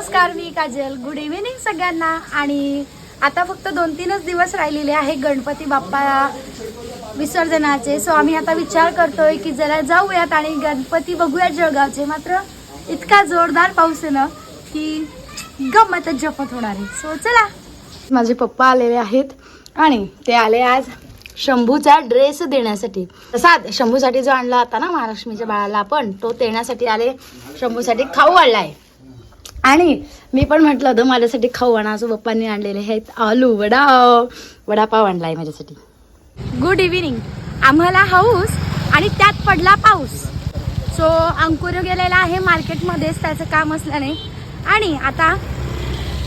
नमस्कार मी Kajal. Good evening सगळ्यांना. आणि आता फक्त दोन तीनच दिवस राहिलेले आहे गणपती बाप्पा विसर्जनाचे. सो आम्ही आता विचार करतोय की जरा जाऊयात आणि गणपती बघूयात जळगावचे. मात्र इतका जोरदार पाऊस आहे ना की गमतच जपत होणार आहे. सो चला. माझे पप्पा आलेले आहेत आणि ते आले आज शंभूचा ड्रेस देण्यासाठी. तसाच शंभूसाठी जो आणला होता ना महालक्ष्मीच्या बाळाला आपण तो देण्यासाठी आले. शंभूसाठी खाऊ आणला आहे आणि मी पण म्हटलं होतं माझ्यासाठी खाऊ आणा. असं पप्पांनी आणलेले आहेत आलू वडापाव. वडापाव आणलाय माझ्यासाठी. गुड इव्हिनिंग आम्हाला हाऊस आणि त्यात पडला पाऊस. सो अंकुर गेलेला आहे मार्केटमध्येच त्याचं काम असल्याने. आणि आता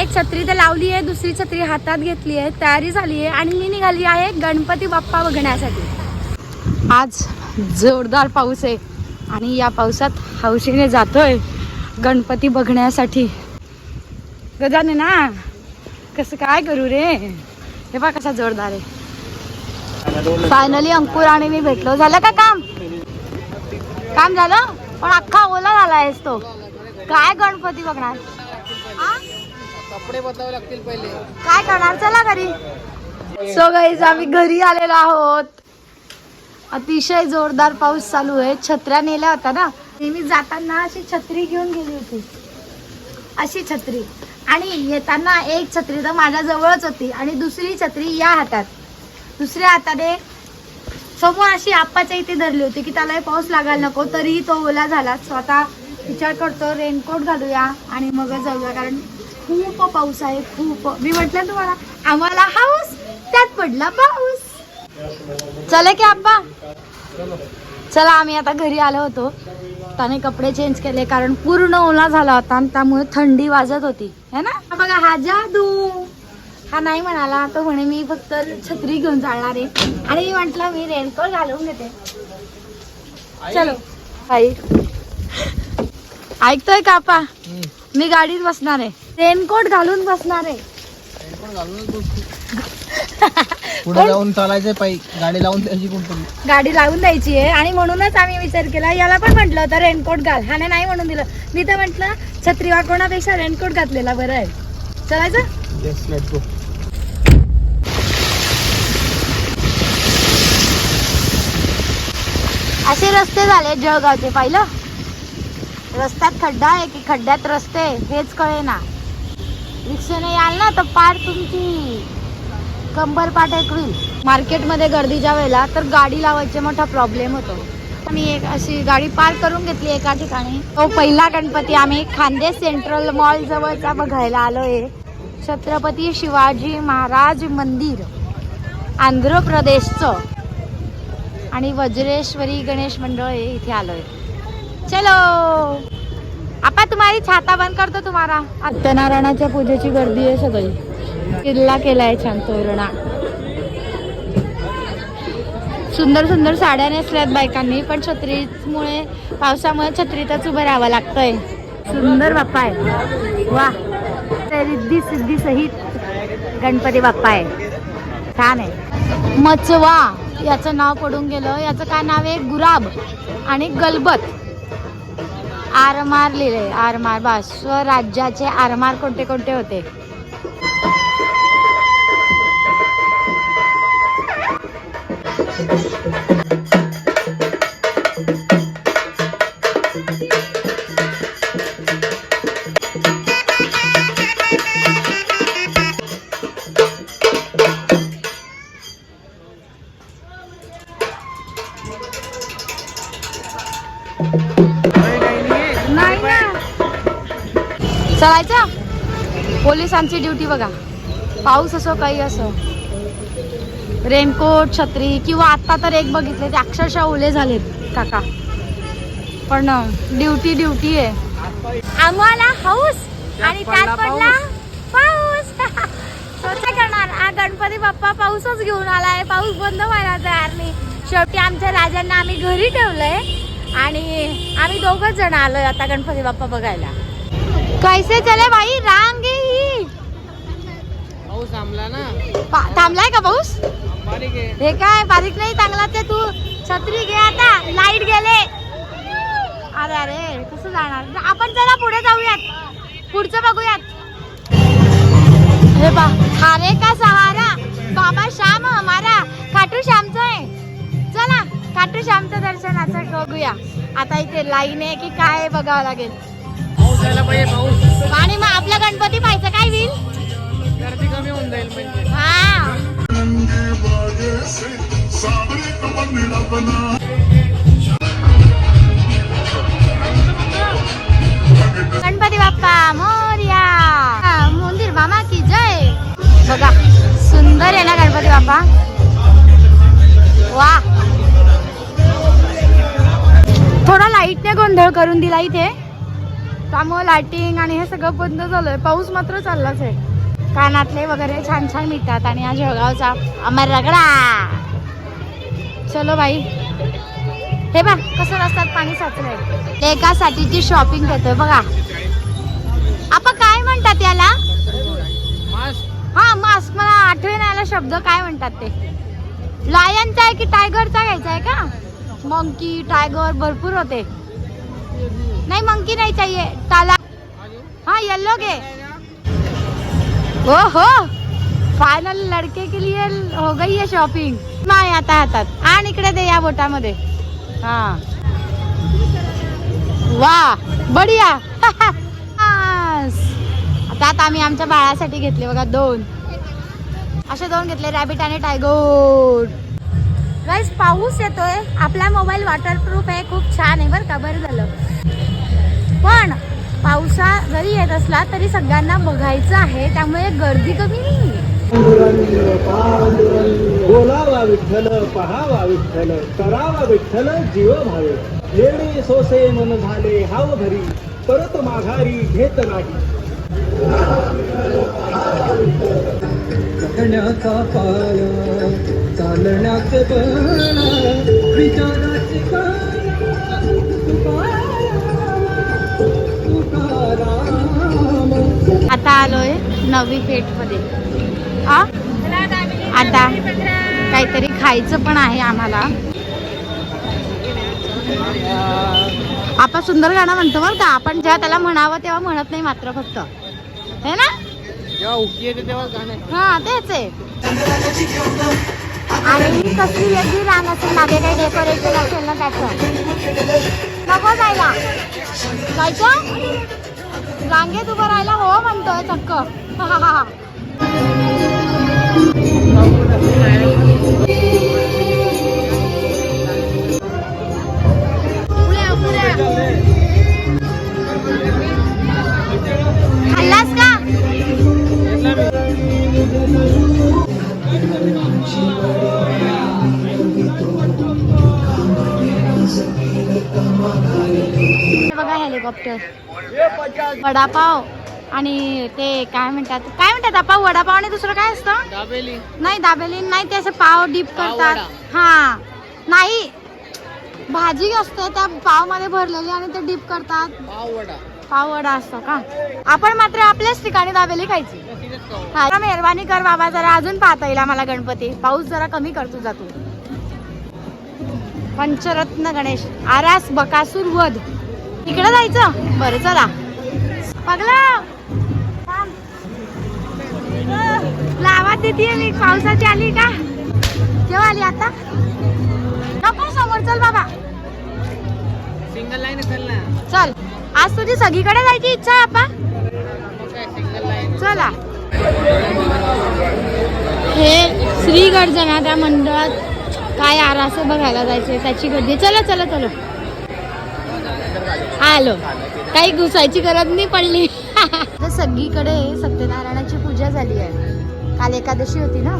एक छत्री तर लावली आहे दुसरी छत्री हातात घेतली आहे तयारी झाली आहे आणि मी निघाली आहे गणपती बाप्पा बघण्यासाठी. आज जोरदार पाऊस आहे आणि या पावसात हौशीने जातोय. गणपती बघण्यासाठी. गजाने ना कसं काय करू रे? हे बा कसा जोरदार आहे. फायनली अंकुर आणि मी भेटलो. झालं का काम? काम झालं? पण अख्खा ओला झाला आहेस तो. काय गणपती बघणार? कपडे बदलावे लागतील पहिले. काय करणार? चला घरी. सो गाईज आम्ही घरी आलेलो आहोत. अतिशय जोरदार पाऊस चालू आहे. छत्र्या नेल्या होत्या ना? नेहमी जाताना अशी छत्री घेऊन गेली होती. अशी छत्री. आणि येताना एक छत्री तर माझ्या जवळच होती. आणि दुसरी छत्री या हातात. दुसऱ्या हाताने समोर अशी आप्पाच्या इथे धरली होती की त्याला पाऊस लागायला नको तरीही तो ओला झाला. स्वतः विचार करतो रेनकोट घालूया आणि मग जाऊया. कारण खूप पाऊस आहे खूप. मी म्हटलं तुम्हाला आम्हाला हाऊस त्यात पडला पाऊस. चला की आप्पा. चला आम्ही आता घरी आलो होतो. त्याने कपडे चेंज केले कारण पूर्ण ओला झाला होता आणि त्यामुळे थंडी वाजत होती. है ना? बघा हा जादू. हा नाही म्हणाला तो म्हणे मी फक्त छत्री घेऊन चालणार आहे. आणि मी म्हंटल मी रेनकोट घालून घेते. चलो. आई. ऐकतोय का आपा? मी गाडीत बसणार आहे. रेनकोट घालून बसणार आहे. पुढे जाऊन चालायचं पायी. गाडी लावून द्यायची कोणतरी. गाडी लावून द्यायची आहे. आणि म्हणूनच आम्ही विचार केला. याला पण म्हटलं होतं रेनकोट घाल. ह्याने नाही म्हणून दिलं. मी तर म्हटलं छत्री वाकवण्यापेक्षा रेनकोट घातलेला बरं आहे. चलायचं? येस लेट्स गो असे रस्ते झाले जळगावचे पाहिलं? रस्त्यात खड्डा आहे की खड्ड्यात रस्ते? हेच कळे ना रिक्षाने याल ना तर पार तुमची. कंबर पाठ एक होईल मार्केटमध्ये गर्दीच्या वेळेला तर गाडी लावायचे मोठा प्रॉब्लेम होतो. मी एक अशी गाडी पार्क करून घेतली एका ठिकाणी. तो पहिला गणपती आम्ही खांदे सेंट्रल मॉल जवळचा बघायला आलोय. छत्रपती शिवाजी महाराज मंदिर आंध्र प्रदेशचं. आणि वज्रेश्वरी गणेश मंडळ हे इथे आलोय. चलो! आपा तुम्हारी छाता बंद करतो तुम्हाला सत्यनारायणाच्या पूजेची गर्दी आहे सगळी. किल्ला केलाय छान तोरणा. सुंदर सुंदर साड्या नेसल्यात बायकांनी पण छत्रीमुळे पावसामुळे छत्रीतच उभं राहावं लागतंय. सुंदर बाप्पा आहे वा. रिद्धी सिद्धी सहित गणपती बाप्पा आहे छान आहे. मचवा याचं नाव पडून गेलं. याचं काय नाव आहे? गुराब आणि गलबत. आरमार लिहिले. आरमार बा स्वराज्याचे आरमार कोणते कोणते होते? नाही ना. चलायचं? पोलिसांची ड्युटी बघा. पाऊस असो काही असो. रेनकोट छत्री किंवा आता तर एक बघितले ते अक्षरशः ओले झालेत काका. पण ड्युटी ड्युटी आहे. आम्हाला हाऊस आणि त्यात पडला पाऊस. स्वतः करणार? हा गणपती बाप्पा पाऊसच घेऊन आलाय. पाऊस बंद व्हायला तयार नाही. शेवटी आमच्या राजांना आम्ही घरी ठेवलंय. आणि आम्ही दोघच जण आलो आता गणपती बाप्पा बघायला. कैसे चले बाई रांग पाऊस थांबला ना. थांबलाय का पाऊस? हे काय बारीक नाही चांगला ते तू. छत्री घे आता. लाइट गेले. अरे अरे कसं जाणार? आपण जरा पुढे जाऊयात. पुढचं बघूयात. हे बा अरे का सहारा? बाबा श्याम हमारा. खाटू श्यामचा आहे. खाटू श्यामचं दर्शनाचं बघूया. आता इथे लाईन आहे की काय बघावं लागेल. पाहिजे आणि मग आपला गणपती पाहायचं काय होईल? गर्दी कमी होऊन जाईल म्हणजे. हा. गणपती बाप्पा मोर्या. मंदिर मामा की जय. बघा सुंदर आहे ना गणपती बाप्पा. वा. थोडा लाईटने गोंधळ करून दिला इथे. त्यामुळे लाइटिंग आणि हे सगळं बंद झालंय. पाऊस मात्र चाललाच आहे. कानातले वगैरे छान छान मिळतात आणि हा जळगावचा अमर रगडा. चलो बाई. हे बघ कसं रस्त्यात पाणी साचलंय. एकासाठीची शॉपिंग करतोय बघा. आपण काय म्हणतात याला? मास्क हा मास्क मला आठवे आला शब्द काय म्हणतात ते? लायनचा आहे की टायगरचा घ्यायचा आहे का? मंकी टायगर भरपूर होते. नाही मंकी नाही चाहिए. ताला हाँ येलो के हो हो फायनल लड़के के लिए हो गई है शॉपिंग माय आता हातात. आणि इकडे दे या बोटामध्ये. हा. वा बढिया. आता आम्ही आमच्या बाळासाठी घेतले बघा दोन. असे दोन घेतले रॅबिट आणि टायगोर गाईज पाऊस येतोय. आपला मोबाईल वॉटरप्रूफ आहे. खूप छान आहे बरं का? बरं झालं. पण पावसा जरी येत असला तरी सगळ्यांना बघायचं आहे. त्यामुळे गर्दी कमी नाही बोलावा विठ्ठल पहावा विठ्ठल करावा विठ्ठल जीव भावे येणे सोसे मन झाले हाव घरी परत माघारी घेत नाही. जगण्याचा पाया चालण्याचे बळ विचाराचे आता आलोय नवी पेठमध्ये आता काहीतरी खायचं पण आहे आम्हाला. आपण सुंदर गाणं म्हणतो बरं का. आपण जेव्हा त्याला म्हणावं तेव्हा म्हणत नाही मात्र फक्त. हे ना? जेव्हा उकी येते तेव्हा गाणे हा तेच आहे. आणि कसली वेगळी रान असेल मागे काही डेकोरेशन असेल ना त्याचं. नको जायला. जायचं? रांगेत उभं राहायला हो म्हणतोय चक्क. पुऱ्या, हेलिकॉप्टर. वडापाव आणि ते काय म्हणतात काय म्हणतात आपण वडापाव आणि दुसरं काय असतं? दाबेली. नाही दाबेली नाही ते असं पाव डीप करतात. हा. नाही भाजी असते त्या पावमध्ये भरलेली आणि ते डीप करतात. पाव वडा. पाव वडा असतो का? आपण मात्र आपल्याच ठिकाणी दाबेली खायची. हा, मेहरबानी कर बाबा जरा अजून पाहता येईल आम्हाला गणपती. पाऊस जरा कमी करतो जातो. पंचरत्न गणेश आरास बकासूर वध. इकडे जायचं? बरं चला. पगला लावा देते मी पावसाची आली का? केव्हा आली आता. नको समोर चल बाबा. सिंगल लाईन असेल ना. चल. आज तुझी सगळीकडे जायची इच्छा आहे आपा मग काय सिंगल लाईन चला. हे श्री गर्जना त्या मंडळात काय आरासे बघायला जायचे त्याची गर्दी. चला चला चलो. आलो. काही घुसायची गरज नाही पडली. तर सगळीकडे सत्यनारायणाची पूजा झाली आहे. काल एकादशी होती ना?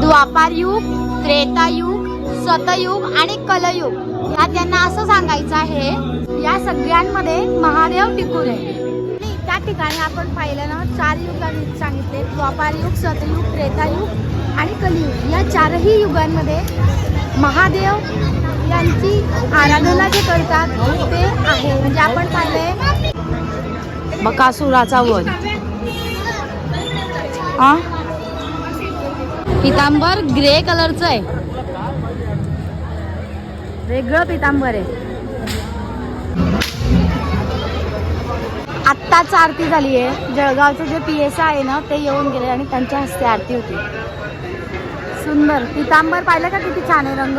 द्वापार युग त्रेतायुग सतयुग आणि कलयुग. या त्यांना असं सांगायचं आहे या सगळ्यांमध्ये महादेव टिकून आहे. त्या ठिकाणी आपण पाहिलं ना चार युग सांगितले. द्वापार युग सतयुग त्रेतायुग आणि कलियुग. या चारही युगांमध्ये महादेव यांची आराधना जे करतात ते आहे. म्हणजे आपण पाहिलंय बकासुराचा वध. हा पितांबर ग्रे कलरचं आहे. वेगळं पितांबर आहे. आत्ताच आरती झाली आहे जळगावचं जे पी एस आहे ना ते येऊन गेले आणि त्यांच्या हस्ते आरती होती. सुंदर. पितांबर पाहिलं का किती छान आहे रंग?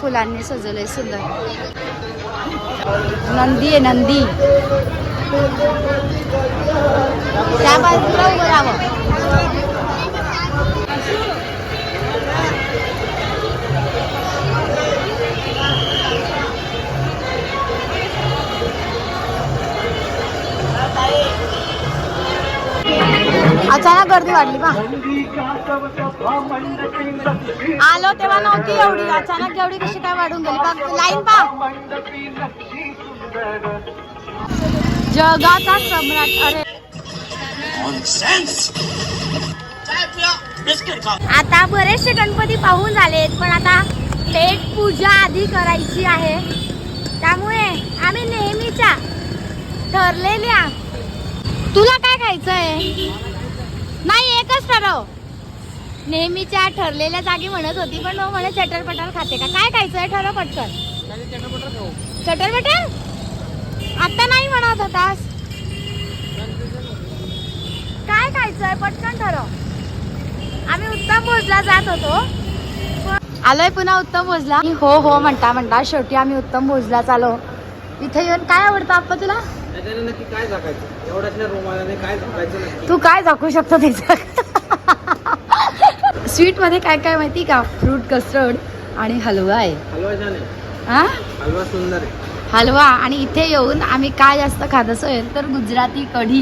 फुलांनी सजवलंय सुंदर. नंदी आहे नंदी. त्या बाजूला उभं राहावं. अचानक गर्दी वाढली का आलो तेव्हा नव्हती एवढी. अचानक एवढी कशी काय वाढून गेली? का लाईन पा जगाचा सम्राट. अरे. आता बरेचसे गणपती पाहून झालेत पण आता पेट पूजा आधी करायची आहे. त्यामुळे आम्ही नेहमीच्या ठरलेल्या तुला काय खायचं आहे नाही एकच ठरव. नेहमीच्या ठरलेल्या जागी म्हणत होती पण मग म्हणे चटर पटर खाते का? काय खायचंय? ठरव पटकन. चटर पटर आता नाही म्हणत होतास काय खायचंय? पटकन ठरव. आम्ही उत्तम भोजला जात होतो. आलोय पुन्हा उत्तम भोजला. हो हो म्हणता म्हणता शेवटी आम्ही उत्तम भोजला चालो इथे येऊन काय आवडतं आप्पा तुला? काय तू काय दाखवू शकतो त्याचं स्वीटमध्ये काय काय माहिती का? फ्रूट कस्टर्ड आणि हलवा आहे. हलवा छान आहे. हा हलवा सुंदर आहे. हलवा आणि इथे येऊन आम्ही काय जास्त खात असेल तर गुजराती कढी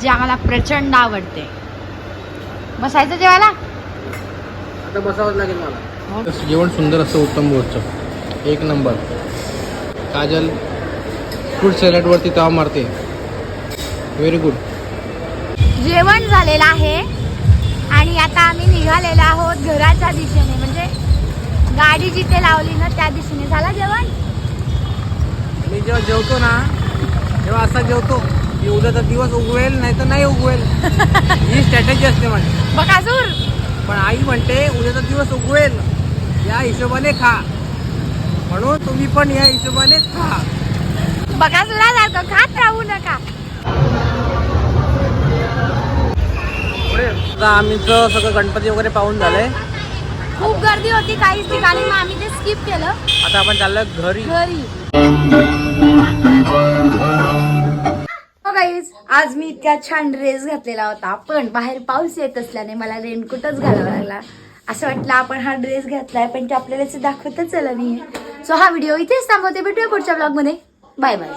जी आम्हाला प्रचंड आवडते. बसायचं जेवायला? आता बसावंच लागेल मला. जेवण सुंदर असतं उत्तम बोरचं एक नंबर. काजल फ्रूट सॅलडवरती ताव मारते. व्हेरी गुड जेवण झालेलं आहे. आणि आता आम्ही निघालेलो आहोत घराच्या दिशेने. म्हणजे गाडी जिथे लावली ना त्या दिशेने. झाला जेवण? मी जेव्हा जेवतो ना तेव्हा असा जेवतो की उद्याचा दिवस उगवेल नाही तर नाही उगवेल. ही स्ट्रॅटेजी असते माझी. बकासूर पण आई म्हणते उद्याचा दिवस उगवेल. या हिशोबाने खा. म्हणून तुम्ही पण या हिशोबाने खा. बकासुरासारखं खात राहू नका. आता आम्हीचं सगळं गणपती वगैरे पाहून झालंय. खूप गर्दी होती काही ठिकाणी मग आम्ही ते स्किप केलं. आता आपण चाललोय घरी. घरी. गाईज आज मी इतक्या छान ड्रेस घातलेला होता पण बाहेर पाऊस येत असल्याने मला रेनकोटच घालावा लागला. असं वाटलं आपण हा ड्रेस घातलाय पण ते आपल्याला दाखवतच आला नाहीये. सो हा व्हिडिओ इथेच थांबवते. भेटूया पुढच्या ब्लॉगमध्ये बाय बाय